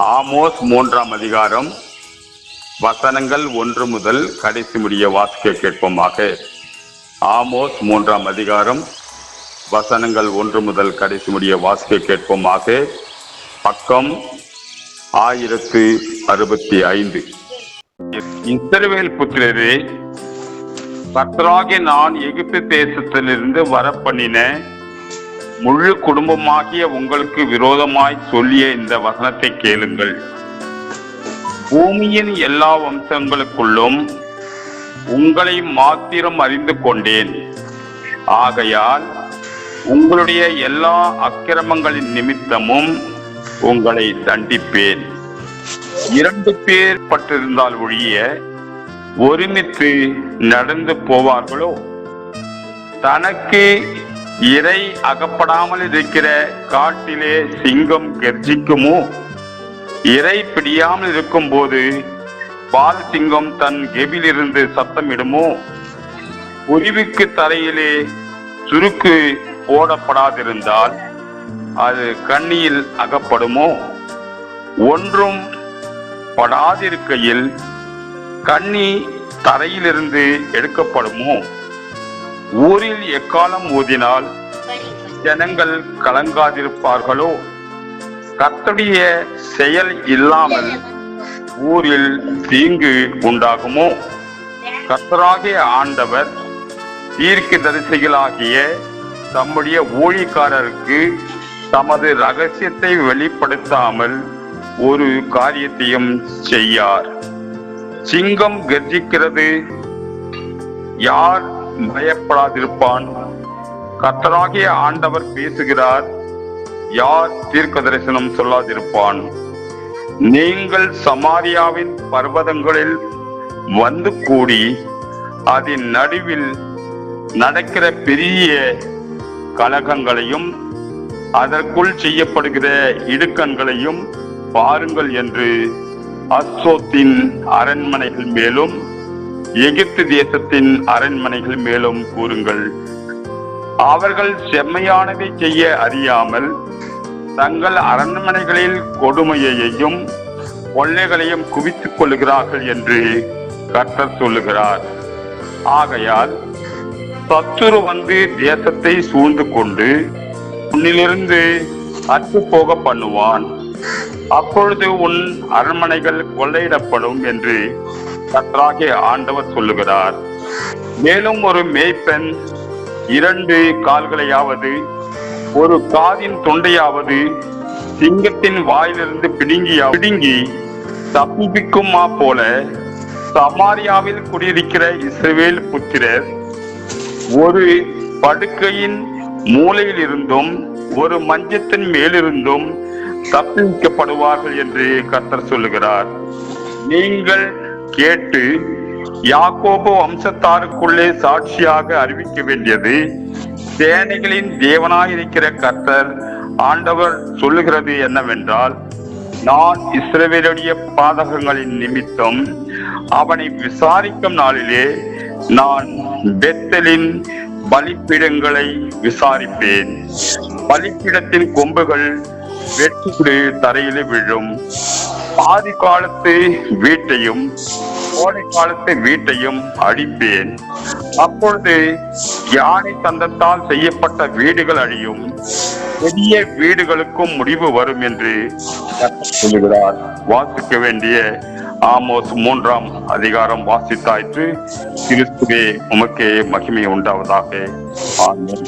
Amos மூன்றாம் அதிகாரம் வசனங்கள் ஒன்று முதல் கடைசி முடிய வாசிக்க கேட்போமாக. ஆமோஸ் மூன்றாம் அதிகாரம் வசனங்கள் ஒன்று முதல் கடைசி முடிய வாசிக்க கேட்போமாக. பக்கம் ஆயிரத்து அறுபத்தி ஐந்து. இஸ்ரவேல் புத்திரரே கர்த்தராகிய நான் எகிப்து தேசத்திலிருந்து வரப்பண்ணின முழு குடும்பமாகிய உங்களுக்கு விரோதமாய் சொல்லிய இந்த வசனத்தை கேளுங்கள். பூமியின் எல்லா வம்சங்களுக்குள்ளும் உங்களை மாத்திரம் அறிந்து கொண்டேன். ஆகையால் உங்களுடைய எல்லா அக்கிரமங்களின் நிமித்தமும் உங்களை தண்டிப்பேன். இரண்டு பேர் பட்டிருந்தால் ஒழிய ஒருமித்து நடந்து போவார்களோ? தனக்கு இறை அகப்படாமல் இருக்கிற காட்டிலே சிங்கம் கர்ஜிக்குமோ? இறை பிடியாமல் இருக்கும்போது பால் சிங்கம் தன் கெபிலிருந்து சத்தமிடுமோ? உரிவுக்கு தரையிலே சுருக்கு போடப்படாதிருந்தால் அது கண்ணியில் அகப்படுமோ? ஒன்றும் படாதிருக்கையில் கண்ணி தரையிலிருந்து எடுக்கப்படுமோ? ஊரில் எக்காலம் ஊதினால் ஜனங்கள் கலங்காதிருப்பார்களோ? கத்தடிய செயல் இல்லாமல் ஊரில் தீங்கு உண்டாகுமோ? கத்தராகிய ஆண்டவர் தீர்க்க தரிசிகளாகிய தம்முடைய ஊழிக்காரருக்கு தமது ரகசியத்தை வெளிப்படுத்தாமல் ஒரு காரியத்தையும் செய்யார். சிங்கம் கர்ஜிக்கிறது. யார் பயப்படாதிருப்பான். கர்த்தராகிய ஆண்டவர் பேசுகிறார் யார் தீர்க்க தரிசனம் சொல்லாதிருப்பான்? நீங்கள் சமாரியாவின் பர்வதங்களில் வந்து கூடி அதன் நடுவில் நடக்கிற பெரிய கலகங்களையும் அதற்குள் செய்யப்படுகிற இடுக்கண்களையும் பாருங்கள் என்று அசோத்தின் அரண்மனைகள் மேலும் எகிப்து தேசத்தின் அரண்மனைகள் மேலும் கூறுங்கள். அவர்கள் செம்மையானதை செய்ய அறியாமல் தங்கள் அரண்மனைகளில் கொடுமையையும் கொள்ளைகளையும் குவித்துக் கொள்கிறார்கள் என்று கர்த்தர் சொல்லுகிறார். ஆகையால் சத்துரு வந்து தேசத்தை சூழ்ந்து கொண்டு உன்னிலிருந்து அற்று போக பண்ணுவான். அப்பொழுது உன் அரண்மனைகள் கொள்ளையிடப்படும் என்று கர்த்தராகிய ஆண்டவர் சொல்லுகிறார். மேலும் ஒரு மேய்ப்பெண் இரண்டு கால்களையாவது ஒரு காதின் தொண்டையாவது சிங்கத்தின் வாயிலிருந்து பிடுங்கி பிடுங்கி தப்பிக்குமா போல சமாரியாவில் குடியிருக்கிற இஸ்ரேல் புத்திரர் ஒரு படுக்கையின் மூலையில் இருந்தும் ஒரு மஞ்சத்தின் மேலிருந்தும் தப்பிக்கப்படுவார்கள் என்று கர்த்தர் சொல்லுகிறார். நீங்கள் கேட்டு யாக்கோபு வம்சத்தாருக்குள்ளே சாட்சியாக அறிவிக்க வேண்டியது சேனைகளின் தேவனாயிருக்கிற கர்த்தர் ஆண்டவர் சொல்லுகிறது என்னவென்றால் நான் இஸ்ரவேலுடைய பாதகங்களின் நிமித்தம் அவனை விசாரிக்கும் நாளிலே நான் பெத்தலின் பலிப்பிடங்களை விசாரிப்பேன். பலிப்பிடத்தின் கொம்புகள் வெட்டு தரையிலே விழும். ஆதி காலத்து வீட்டையும் கோடை காலத்து வீட்டையும் அழிப்பேன். அப்பொழுது யானை தந்தத்தால் செய்யப்பட்ட வீடுகள் அழியும். பெரிய வீடுகளுக்கும் முடிவு வரும் என்று சொல்லுகிறார். வாசிக்க வேண்டிய ஆமோஸ் மூன்றாம் அதிகாரம் வாசித்தாயிற்று. கிறிஸ்துவே உமக்கே மகிமை உண்டாவதாக. ஆமென்.